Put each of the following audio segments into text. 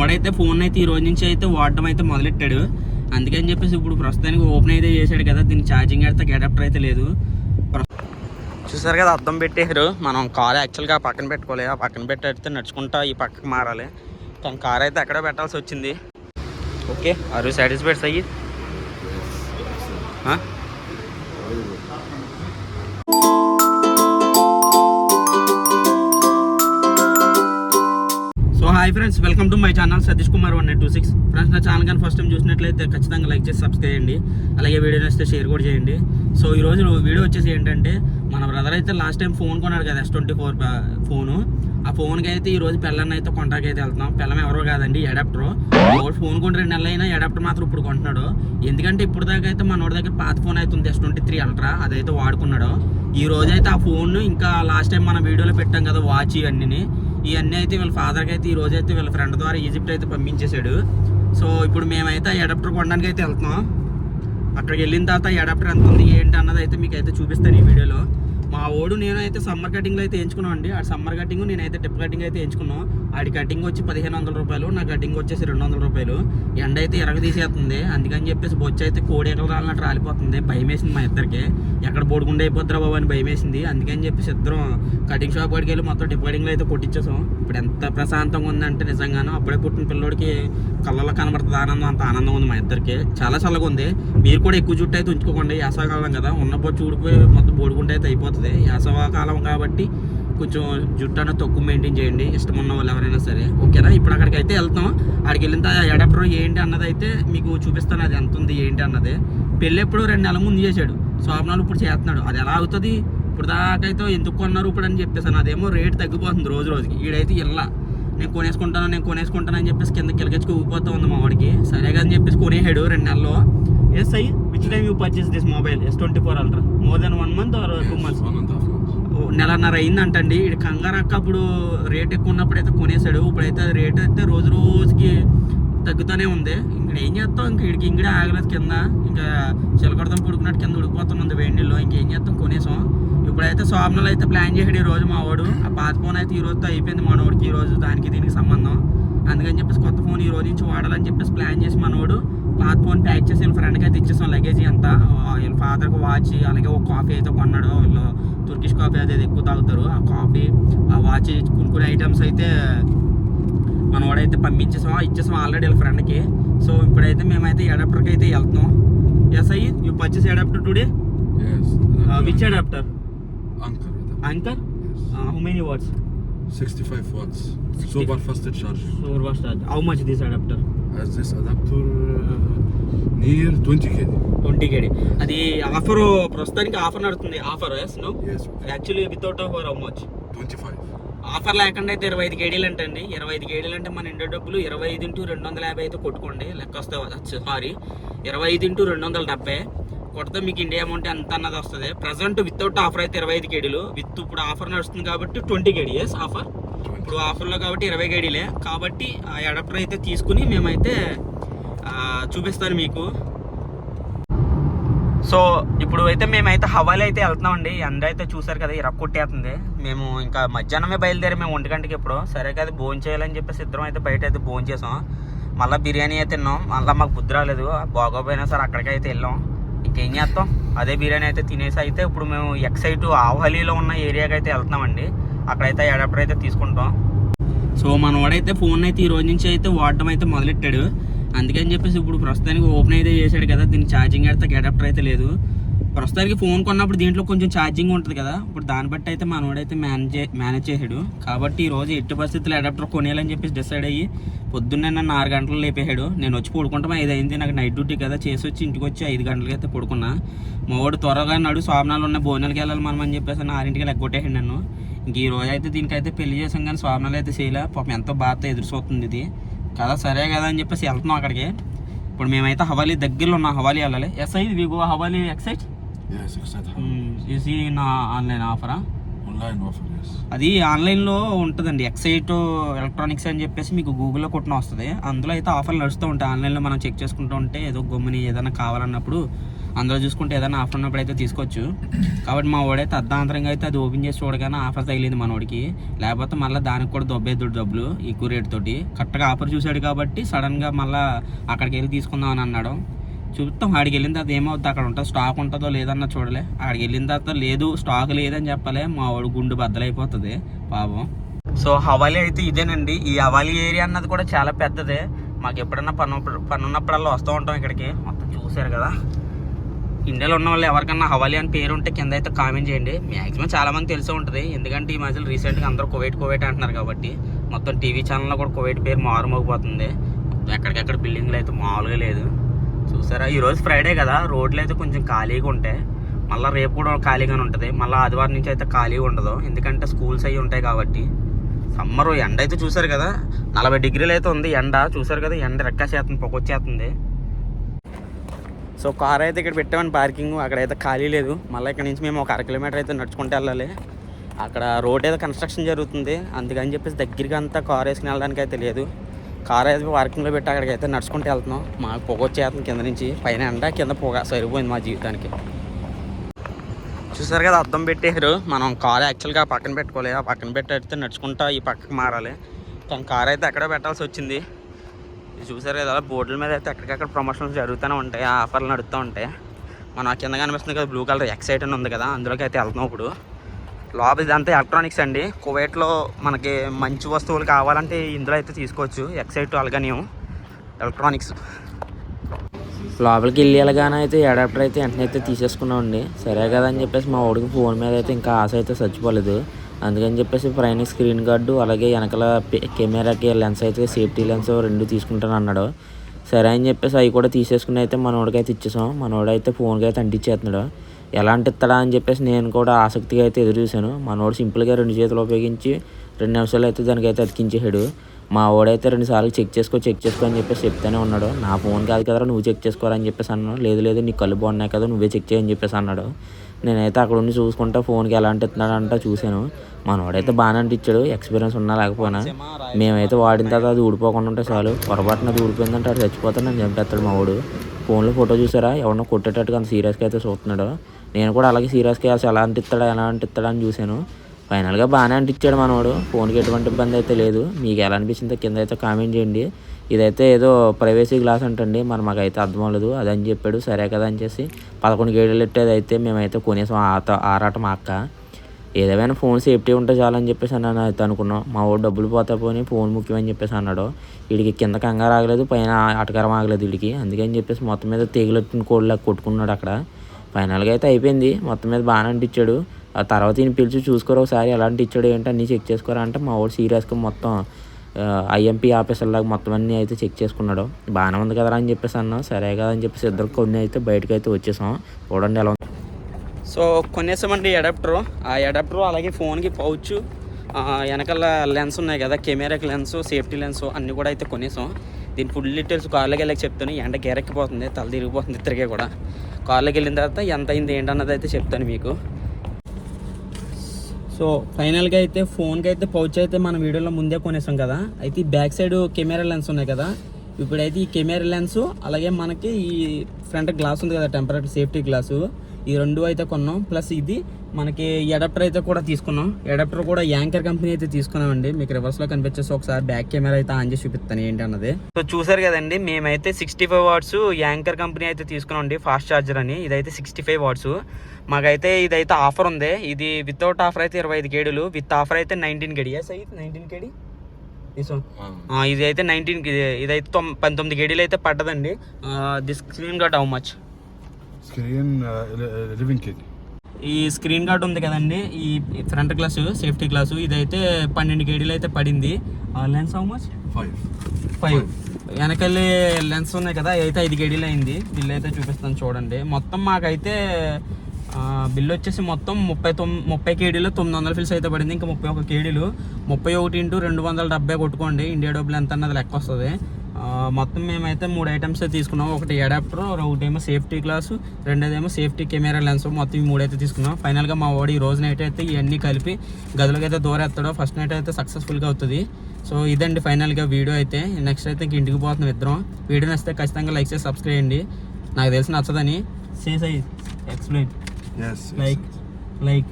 వాడైతే ఫోన్ అయితే ఈ రోజు నుంచి అయితే వాడటం అయితే మొదలెట్టాడు. అందుకని చెప్పేసి ఇప్పుడు ప్రస్తుతానికి ఓపెన్ అయితే చేశాడు కదా దీనికి ఛార్జింగ్ అయితే అడాప్టర్ అయితే లేదు. చూసారు కదా అద్దం పెట్టారు మనం కార్ యాక్చువల్గా ఆ పక్కన పెట్టుకోవాలి ఆ పక్కన పెట్టేస్తే నడుచుకుంటా ఈ పక్కకి మారాలి. కానీ కార్ అయితే ఎక్కడ పెట్టాల్సి వచ్చింది. ఓకే ఆర్ యూ సాటిస్ఫైడ్ అయ్యి hi friends welcome to my channel Satish Kumar one two six. Friends నా ఛానల్ కానీ ఫస్ట్ టైం చూసినట్లయితే ఖచ్చితంగా లైక్ చేసి సబ్స్క్రైబ్ చేయండి. అలాగే వీడియో నచ్చితే షేర్ కూడా చేయండి. సో ఈ రోజు వీడియో వచ్చేసి ఏంటంటే మన బ్రదర్ అయితే లాస్ట్ టైం ఫోన్ కొన్నాడు కదా ఎస్ ట్వంటీ ఫోర్ ఫోను ఆ ఫోన్కి అయితే ఈ రోజు పిల్లల్ని అయితే కొంటాకి అయితే వెళ్తున్నాం. పిల్లం ఎవరో కాదండి అడాప్టర్ ఫోన్ కొని రెండు నెలలు అయినా అడాప్టర్ మాత్రం ఇప్పుడు కొంటున్నాడు. ఎందుకంటే ఇప్పుడు దాకా అయితే మనోడి దగ్గర పాత ఫోన్ అయితే ఉంది ఎస్ ట్వంటీ త్రీ అల్ట్రా అదైతే వాడుకున్నాడు. ఈ రోజైతే ఆ ఫోన్ ఇంకా లాస్ట్ టైం మన వీడియోలో పెట్టాం కదా వాచ్ ఇవన్నీ ఇవన్నీ అయితే వీళ్ళ ఫాదర్కి అయితే ఈ రోజు అయితే వీళ్ళ ఫ్రెండ్ ద్వారా ఈజిప్ట్ అయితే పంపించేశాడు. సో ఇప్పుడు మేమైతే అడాప్టర్ కొనడానికి అయితే వెళ్తున్నాం. అక్కడికి వెళ్ళిన తర్వాత ఈ అడాప్టర్ ఎంత ఉంది ఏంటి అన్నది అయితే మీకు అయితే చూపిస్తాను ఈ వీడియోలో. మా ఓడు నేను అయితే సమ్మర్ కటింగ్లో అయితే ఎంచుకున్నాం అండి. ఆ సమ్మర్ కటింగ్ నేనైతే టిప్ కటింగ్ అయితే ఎంచుకున్నాం ఆడి కటింగ్ వచ్చి పదిహేను వందల రూపాయలు నా కటింగ్ వచ్చేసి రెండు వందల రూపాయలు. ఎండ అయితే ఎరగ తీసేస్తుంది అందుకని చెప్పేసి బొచ్చు అయితే కోడి ఎక్కడ రాలినట్టు రాలిపోతుంది. భయం వేసింది మా ఇద్దరికి. ఎక్కడ బోడుకుండా అయిపోద్దిరా బాబు అని భయం వేసింది అందుకని చెప్పేసి ఇద్దరం కటింగ్ షాప్ కాడికి వెళ్ళి మొత్తం డిపార్టింగ్లో అయితే కొట్టించేసాం. ఇప్పుడు ఎంత ప్రశాంతంగా ఉందంటే నిజంగానో అప్పుడే పుట్టిన పిల్లోడికి కళ్ళలో కనబడుతుంది ఆనందం. అంత ఆనందం ఉంది మా ఇద్దరికి. చాలా చల్లగా ఉంది. మీరు కూడా ఎక్కువ జుట్టు అయితే ఉంచుకోకండి. యాసవకాలం కదా. ఉన్న బొచ్చు ఊడిపోయి మొత్తం బోడుకుంటే అయితే అయిపోతుంది. యాసవకాలం కాబట్టి కొంచెం జుట్టు తక్కువ మెయింటైన్ చేయండి. ఇష్టం ఉన్న వాళ్ళు ఎవరైనా సరే. ఓకేనా? ఇప్పుడు అక్కడికి అయితే వెళ్తాం అక్కడికి వెళ్ళిన తర్వాత అడాప్టర్ ఏంటి అన్నది అయితే మీకు చూపిస్తాను. అది ఎంత ఉంది ఏంటి అన్నది. పెళ్ళి ఎప్పుడు రెండు నెలల ముందు చేశాడు. శోభనాలు ఇప్పుడు చేస్తున్నాడు. అది ఎలా అవుతుంది? ఇప్పుడు దాకైతే ఎందుకు కొన్నారు ఇప్పుడు అని చెప్పేసాను అదేమో రేట్ తగ్గిపోతుంది రోజు రోజుకి. ఈడైతే ఇళ్ళ. నేను కొనేసుకుంటాను నేను కొనేసుకుంటాను అని చెప్పేసి కింద కిలకెచ్చుకు ఊగిపోతా ఉంది మా వాడికి. సరే అని చెప్పేసి కొనేసాడు రెండు నెలల్లో. Yes I which time you purchase this mobile S twenty four ultra more than one month or two months నెలన్నర అయిందంటండి. ఇక్కడ కంగారక్క అప్పుడు రేట్ ఎక్కువ ఉన్నప్పుడు అయితే కొనేసాడు ఇప్పుడైతే అది రేట్ అయితే రోజు రోజుకి తగ్గుతూనే ఉంది. ఇక్కడ ఏం చేస్తాం? ఇంక ఇడికి ఇంకడే ఆగలేదు కింద. ఇంకా చిలకడతాం పుడుకున్నట్టు కింద ఉడికిపోతుంది వేడి నీళ్ళు. ఇంకేం చేస్తాం? కొనేసాం. ఇప్పుడైతే స్వామినలు అయితే ప్లాన్ చేసాడు ఈ రోజు మా వాడు. ఆ పాత ఫోన్ అయితే ఈ రోజుతో అయిపోయింది మనోడికి. ఈ రోజు దానికి దీనికి సంబంధం. అందుకని చెప్పేసి కొత్త ఫోన్ ఈ రోజు నుంచి వాడాలని చెప్పేసి ప్లాన్ చేసి మనోడు పాత ఫోన్ ప్యాక్ చేసి వీళ్ళ ఫ్రెండ్కి అయితే ఇచ్చేసాం లగేజ్ అంతా. వీళ్ళ ఫాదర్కి వాచ్ అలాగే ఒక కాఫీ అయితే కొన్నాడు. వీళ్ళు తుర్కిష్ కాఫీ అయితే ఎక్కువ తాగుతారు. ఆ కాఫీ ఆ వాచ్ కొన్ని కొన్ని ఐటమ్స్ అయితే మన వాడైతే పంపించేసాం. ఇచ్చేసాం ఆల్రెడీ వాళ్ళ ఫ్రెండ్కి సో ఇప్పుడైతే మేమైతే అడాప్టర్కి అయితే వెళ్తున్నాం. Yes I you purchase adapter today. Which adapter. Anker. How many watts 65 watts. Super fast charging. Four watts how much this adapter As this adapter uh, near 20 kg. Twenty KD అది offer ప్రస్తుతానికి offer నడుస్తుంది offer yes no. Actually without offer how much 25. Offer లేకుండా అయితే ఇరవై ఐదు కేడీలు అంటండి. ఇరవై ఐదు కేడీలు అంటే మన ఇండియా డబ్బులు ఇరవై ఐదు ఇంటూ రెండు వందల యాభై అయితే కొట్టుకోండి. లెక్క వస్తే సారీ ఇరవై ఐదు ఇంటూ రెండు వందల డెబ్బై కొడితే మీకు ఇండియా అమౌంట్ ఎంత అన్నది వస్తుంది. ప్రజెంట్ వితౌట్ ఆఫర్ అయితే ఇరవై ఐదు కేడీలు. విత్ ఇప్పుడు ఆఫర్ నడుస్తుంది కాబట్టి ట్వంటీ కేడీ ఎస్ ఆఫర్ ఇప్పుడు ఆఫర్లో కాబట్టి ఇరవై కేడీలే కాబట్టి ఆ అడాప్టర్ అయితే తీసుకుని మేమైతే చూపిస్తాను మీకు. సో ఇప్పుడు అయితే మేమైతే హవాలి అయితే వెళ్తున్నామండి. ఎండ అయితే చూసారు కదా ఇరక్ కొట్టేస్తుంది. మేము ఇంకా మధ్యాహ్నమే బయలుదేరి మేము ఒంటి గంటకి ఇప్పుడు సరే కదా భోజనం చేయాలని చెప్పేసి ఇద్దరం అయితే బయట అయితే భోజనం చేసాం. మళ్ళీ బిర్యానీ అయితే తిన్నాం. మళ్ళీ మాకు బుద్ధి రాలేదు. బాగోపోయినా సరే అక్కడికి అయితే వెళ్ళాం. ఇంకేం చేస్తాం? అదే బిర్యానీ అయితే తినేసి అయితే ఇప్పుడు మేము ఎక్సైట్ ఆవహలీలో ఉన్న ఏరియాకి అయితే వెళ్తున్నామండి. అక్కడైతే అడాప్టర్ అయితే తీసుకుంటాం. సో మన వాడైతే ఫోన్ అయితే ఈ రోజు నుంచి అయితే వాడటం అయితే మొదలెట్టాడు. అందుకని చెప్పేసి ఇప్పుడు ప్రస్తుతానికి ఓపెన్ అయితే చేశాడు కదా దీన్ని ఛార్జింగ్ అయితే అడాప్టర్ అయితే లేదు. ప్రస్తుతానికి ఫోన్ కొన్నప్పుడు దీంట్లో కొంచెం ఛార్జింగ్ ఉంటుంది కదా ఇప్పుడు దాన్ని బట్టి అయితే మనోడైతే మేనేజ్ మేనేజ్ చేసాడు కాబట్టి ఈరోజు ఎట్టి పరిస్థితుల్లో అడాప్టర్ కొనేయాలని చెప్పేసి డిసైడ్ అయ్యి పొద్దున్నే నన్ను ఆరు గంటలు లేపేశాడు. నేను వచ్చి పడుకుంటాం ఐదు అయింది నాకు నైట్ డ్యూటీ కదా చేసి వచ్చి ఇంటికి వచ్చి ఐదు గంటలకి అయితే పడుకున్నా. మా వాడు త్వరగా నడు స్వామినాలు ఉన్న భోజనాలకి వెళ్ళాలి మనం అని చెప్పేసి నా ఆరింటికి లెగ్గొట్టేసాడు నన్ను. ఇంక ఈ రోజు అయితే దీనికైతే పెళ్ళి చేసాం కానీ స్వామినాలు అయితే చేయలే. పాపం ఎంతో బాధతో ఎదురు చూస్తుంది ఇది. కదా సరే కదా అని చెప్పేసి వెళ్తున్నాం అక్కడికి. ఇప్పుడు మేమైతే హవాలీ దగ్గరలో ఉన్న హవాలీ వెళ్ళాలి. Yes I we go Hawally Xcite. Easy నా ఆన్లైన్ ఆఫరా. అది ఆన్లైన్లో ఉంటుందండి. ఎక్సైట్ ఎలక్ట్రానిక్స్ అని చెప్పేసి మీకు గూగుల్లో కొట్టిన వస్తుంది. అందులో అయితే ఆఫర్లు నడుస్తూ ఉంటాయి. ఆన్లైన్లో మనం చెక్ చేసుకుంటూ ఉంటే ఏదో గమ్ముని ఏదైనా కావాలన్నప్పుడు అందులో చూసుకుంటే ఏదైనా ఆఫర్ ఉన్నప్పుడు అయితే తీసుకోవచ్చు. కాబట్టి మా వాడైతే అర్ధాంతరంగా అయితే అది ఓపెన్ చేసి చూడగానే ఆఫర్ తగిలింది మన వాడికి లేకపోతే మళ్ళీ దానికి కూడా దొబ్బేద్దుడు డబ్బులు ఎక్కువ రేట్ తోటి. కరెక్ట్గా ఆఫర్ చూశాడు కాబట్టి సడన్గా మళ్ళీ అక్కడికి వెళ్ళి తీసుకుందాం అని అన్నాడు. చూస్తాం ఆడికి వెళ్ళిన తర్వాత ఏమవుతుంది అక్కడ ఉంటుంది? స్టాక్ ఉంటుందో లేదన్న చూడలే. అక్కడికి వెళ్ళిన తర్వాత లేదు స్టాక్ లేదని చెప్పలే. మా వాడు గుండు బద్దలైపోతుంది. పాపం. సో హవాలి అయితే ఇదేనండి. ఈ హవాలి ఏరియా అన్నది కూడా చాలా పెద్దదే. మాకు ఎప్పుడన్నా పన్ను పన్ను ఉన్నప్పుడల్లా వస్తూ ఉంటాం ఇక్కడికి. మొత్తం చూసారు కదా. ఇండియాలో ఉన్న వాళ్ళు ఎవరికన్నా హవాలి అని పేరు ఉంటే కింద అయితే కామెంట్ చేయండి. మ్యాక్సిమం చాలా మంది తెలిసే ఉంటుంది. ఎందుకంటే ఈ మధ్యలో రీసెంట్గా అందరూ కువైట్ కువైట్ అంటున్నారు కాబట్టి మొత్తం టీవీ ఛానల్లో కూడా కువైట్ పేరు మారుమోగిపోతుంది. ఎక్కడికెక్కడ బిల్డింగ్లు అయితే మామూలుగా లేదు. చూసారా? ఈరోజు ఫ్రైడే కదా. రోడ్లు అయితే కొంచెం ఖాళీగా ఉంటాయి మళ్ళీ రేపు కూడా ఖాళీగానే ఉంటుంది. మళ్ళీ ఆదివారం నుంచి అయితే ఖాళీగా ఉండదు. ఎందుకంటే స్కూల్స్ అవి ఉంటాయి కాబట్టి. సమ్మర్ ఎండ అయితే చూసారు కదా. నలభై డిగ్రీలు అయితే ఉంది ఎండ. చూసారు కదా? ఎండ రెక్కేసేస్తుంది పొగొచ్చేస్తుంది సో కార్ అయితే ఇక్కడ పెట్టామని పార్కింగ్. అక్కడైతే ఖాళీ లేదు. మళ్ళీ ఇక్కడ నుంచి మేము ఒక అర కిలోమీటర్ అయితే నడుచుకుంటూ వెళ్ళాలి. అక్కడ రోడ్ ఏదో కన్స్ట్రక్షన్ జరుగుతుంది. అందుకని చెప్పేసి దగ్గరికి అంతా కార్ వేసుకుని వెళ్ళడానికి అయితే లేదు. కార్ అయితే పార్కింగ్లో పెట్టి అక్కడికి అయితే నడుచుకుంటూ వెళ్తున్నాం. మాకు పొగ వచ్చేస్తుంది కింద నుంచి. పైన ఎండ కింద పొగ. సరిపోయింది మా జీవితానికి. చూసారు కదా అద్దం పెట్టారు. మనం కార్ యాక్చువల్గా పక్కన పెట్టుకోలేదు. ఆ పక్కన పెట్టేస్తే నడుచుకుంటా ఈ పక్కకు మారాలి. కానీ కార్ అయితే ఎక్కడో పెట్టాల్సి వచ్చింది. చూసారు కదా అలా బోర్డుల మీద అయితే ఎక్కడికక్కడ ప్రమోషన్స్ జరుగుతూనే ఉంటాయి ఆఫర్లు నడుస్తూ ఉంటాయి. మనం కింద కనిపిస్తుంది కదా బ్లూ కలర్ ఎక్సైట్ అని ఉంది కదా అందులోకి అయితే వెళ్తున్నాం ఇప్పుడు. లోపల ఇదంతా ఎలక్ట్రానిక్స్ అండి. కువైట్లో మనకి మంచి వస్తువులు కావాలంటే ఇందులో అయితే తీసుకోవచ్చు. ఎక్సైట్ అలాగే ఎలక్ట్రానిక్స్ లోపలికి వెళ్ళి వెళ్ళగానే అయితే అడాప్టర్ అయితే వెంటనే అయితే తీసేసుకున్నామండి. సరే కదా అని చెప్పేసి మా వాడికి ఫోన్ మీద అయితే ఇంకా ఆశ అయితే చచ్చిపోలేదు. అందుకని చెప్పేసి పైన స్క్రీన్ గార్డు అలాగే వెనకాల కెమెరాకి లెన్స్ అయితే సేఫ్టీ లెన్స్ రెండు తీసుకుంటాను అన్నాడు. సరే అని చెప్పేసి అవి కూడా తీసేసుకుని అయితే మనోడికైతే అయితే ఇచ్చేసాం. మనోడు అయితే ఫోన్కి అయితే అంటించేస్తున్నాడు ఎలా అంటిస్తాడా అని చెప్పేసి నేను కూడా ఆసక్తిగా అయితే ఎదురు చూశాను. మనోడు సింపుల్గా రెండు చేతులు ఉపయోగించి రెండు నిమిషాలు అయితే దానికైతే అతికించేసాడు మా వాడైతే రెండు సార్లు చెక్ చేసుకో చెక్ చేసుకో అని చెప్పేసి చెప్తానే ఉన్నాడు. నా ఫోన్ కాదు కదరా నువ్వు చెక్ చేసుకోరా అని చెప్పేసి అన్నాను. లేదు లేదు నీ కళ్ళు బాగున్నాయి కదా నువ్వే చెక్ చేయని చెప్పేసి అన్నాడు. నేనైతే అక్కడ ఉండి చూసుకుంటా ఫోన్కి ఎలా అంటున్నాడు అంటా చూశాను. మనోడైతే బాగానే అంటించాడు ఎక్స్పీరియన్స్ ఉన్నా లేకపోయినా. మేమైతే వాడిన తర్వాత అది ఊడిపోకుండా ఉంటే చాలు. పొరపాటున అది ఊడిపోయిందంటే అది చచ్చిపోతాను నన్ను చంపేస్తాడు మా వాడు. ఫోన్లో ఫోటో చూసారా? ఎవరినో కొట్టేటట్టుగా అంత సీరియస్గా అయితే చూస్తున్నాడు. నేను కూడా అలాగే సీరియస్గా అసలు ఎలా అంటిస్తాడా ఎలా అంటిస్తాడా అని చూశాను. ఫైనల్గా బాగానే అంటించాడు మనవాడు ఫోన్కి ఎటువంటి ఇబ్బంది అయితే లేదు. మీకు ఎలా అనిపించిందో కింద అయితే కామెంట్ చేయండి. ఇదైతే ఏదో ప్రైవసీ గ్లాస్ అంటండి మరి మాకైతే అర్థం అవ్వలేదు. అది అని చెప్పాడు. సరే కదా అని చేసి పదకొండు గేడలు ఎట్టేది అయితే మేమైతే కొనేసాం ఆట ఆరాటం అక్క. ఏదేమైనా ఫోన్ సేఫ్టీ ఉంటే చాలని చెప్పేసి అన్న అయితే అనుకున్నాం. మా వాడు డబ్బులు పోతే పోని ఫోన్ ముఖ్యమని చెప్పేసి అన్నాడు. వీడికి కింద కంగారు ఆగలేదు పైన ఆటకారం ఆగలేదు వీడికి. అందుకని చెప్పేసి మొత్తం మీద తీగలెట్టిన కోళ్ళకి కొట్టుకున్నాడు అక్కడ. ఫైనల్గా అయితే అయిపోయింది. మొత్తం మీద బాగానే అంటించాడు. ఆ తర్వాత ఈయన పిలిచి చూసుకోరు ఒకసారి ఎలాంటి ఇచ్చాడు ఏంటి అన్నీ చెక్ చేసుకోరా అంటే మా వాడు సీరియస్గా మొత్తం ఐఎంపీ ఆఫీసర్ లాగా మొత్తం అన్నీ అయితే చెక్ చేసుకున్నాడు. బాగానే ఉంది కదరా అని చెప్పేసి అన్నాం. సరే కదా అని చెప్పేసి ఇద్దరు కొన్ని అయితే బయటకు అయితే వచ్చేసాం. చూడండి ఎలా ఉంది. సో కొనేసామండి అడాప్టర్. ఆ అడాప్టర్ అలాగే ఫోన్కి పౌచ్ వెనకాల లెన్స్ ఉన్నాయి కదా కెమెరాకి లెన్స్ సేఫ్టీ లెన్స్ అన్నీ కూడా అయితే కొనేసాం. దీని ఫుల్ డీటెయిల్స్ కార్లోకి వెళ్ళి చెప్తాను. ఎండ గెరెక్కిపోతుంది తల తిరిగిపోతుంది ఇద్దరికే కూడా. కార్లోకి వెళ్ళిన తర్వాత ఎంత అయింది ఏంటన్నది అయితే చెప్తాను మీకు. సో ఫైనల్గా అయితే ఫోన్కి అయితే పౌచ్ అయితే మన వీడియోలో ముందే కొనేసాం కదా. అయితే ఈ బ్యాక్ సైడ్ కెమెరా లెన్స్ ఉన్నాయి కదా. ఇప్పుడైతే ఈ కెమెరా లెన్స్ అలాగే మనకి ఈ ఫ్రంట్ గ్లాస్ ఉంది కదా టెంపరీ సేఫ్టీ గ్లాసు. ఈ రెండు అయితే కొన్నాం. ప్లస్ ఇది మనకి అడాప్టర్ అయితే కూడా తీసుకున్నాం. అడాప్టర్ కూడా యాంకర్ కంపెనీ అయితే తీసుకున్నామండి. మీకు రివర్స్లో కనిపించేసి ఒకసారి బ్యాక్ కెమెరా అయితే ఆన్ చేసి చూపిస్తాను ఏంటి అన్నది. సో చూసారు కదండి మేమైతే sixty five watts Anker company అయితే తీసుకున్నాం అండి ఫాస్ట్ ఛార్జర్ అని. ఇదైతే సిక్స్టీ ఫైవ్ వాట్స్ మాకైతే ఇదైతే ఆఫర్ ఉంది. ఇది వితౌట్ ఆఫర్ అయితే ఇరవై ఐదు కేడులు విత్ ఆఫర్ అయితే నైన్టీన్ కేడి ఎస్ అయితే నైన్టీన్ కేడి ఇది అయితే నైన్టీన్ ఇదైతే తొమ్ పంతొమ్మిది కేడీలు అయితే పడ్డదండి. This screen guard how much Screen 11 kg. ఈ స్క్రీన్ గార్డ్ ఉంది కదండి. ఈ ఫ్రంట్ గ్లాస్ సేఫ్టీ గ్లాసు ఇదైతే పన్నెండు కేడీలు అయితే పడింది. Lens how much 5. ఫైవ్ వెనకాల లెన్స్ ఉన్నాయి కదా అయితే ఐదు కేడీలు అయింది. బిల్ అయితే చూపిస్తాను చూడండి. మొత్తం మాకైతే బిల్లు బిల్ వచ్చేసి మొత్తం ముప్పై తొమ్మిది ముప్పై కేడీలు తొమ్మిది వందల ఫిల్స్ అయితే పడింది. ఇంకా ముప్పై ఒక కేడీలు. ముప్పై ఒకటి ఇంటూ రెండు వందల డెబ్బై కొట్టుకోండి. ఇండియా డబ్బులు ఎంత అన్నది లెక్క వస్తుంది. మొత్తం మేమైతే మూడు ఐటమ్స్ తీసుకున్నాం. ఒకటి అడాప్టర్ ఒకటేమో సేఫ్టీ గ్లాసు రెండోదేమో సేఫ్టీ కెమెరా లెన్స్. మొత్తం ఈ మూడైతే తీసుకున్నాం. ఫైనల్గా మా వాడు ఈ రోజు నైట్ అయితే ఇవన్నీ కలిపి గదులకు అయితే దూరేస్తాడో ఫస్ట్ నైట్ అయితే సక్సెస్ఫుల్గా అవుతుంది. సో ఇదండి ఫైనల్గా వీడియో అయితే. నెక్స్ట్ అయితే ఇంక ఇంటికి పోతున్నాం ఇద్దరం. వీడియో నచ్చితే ఖచ్చితంగా లైక్ చేసి సబ్స్క్రైబ్ చేయండి. నాకు తెలిసి నచ్చదని. సేసై ఎక్స్ప్లెయిన్ లైక్ లైక్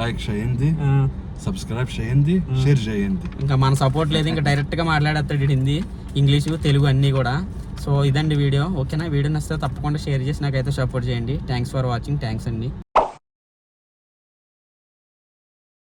లైక్ చేయండి సబ్స్క్రైబ్ చేయండి షేర్ చేయండి ఇంకా మన సపోర్ట్ లేదు ఇంకా డైరెక్ట్గా మాట్లాడేస్తాడు హిందీ ఇంగ్లీషు తెలుగు అన్నీ కూడా. సో ఇదండి వీడియో. ఓకేనా? వీడియో నచ్చితే తప్పకుండా షేర్ చేసి నాకైతే సపోర్ట్ చేయండి. థ్యాంక్స్ ఫర్ వాచింగ్ థ్యాంక్స్ అండి.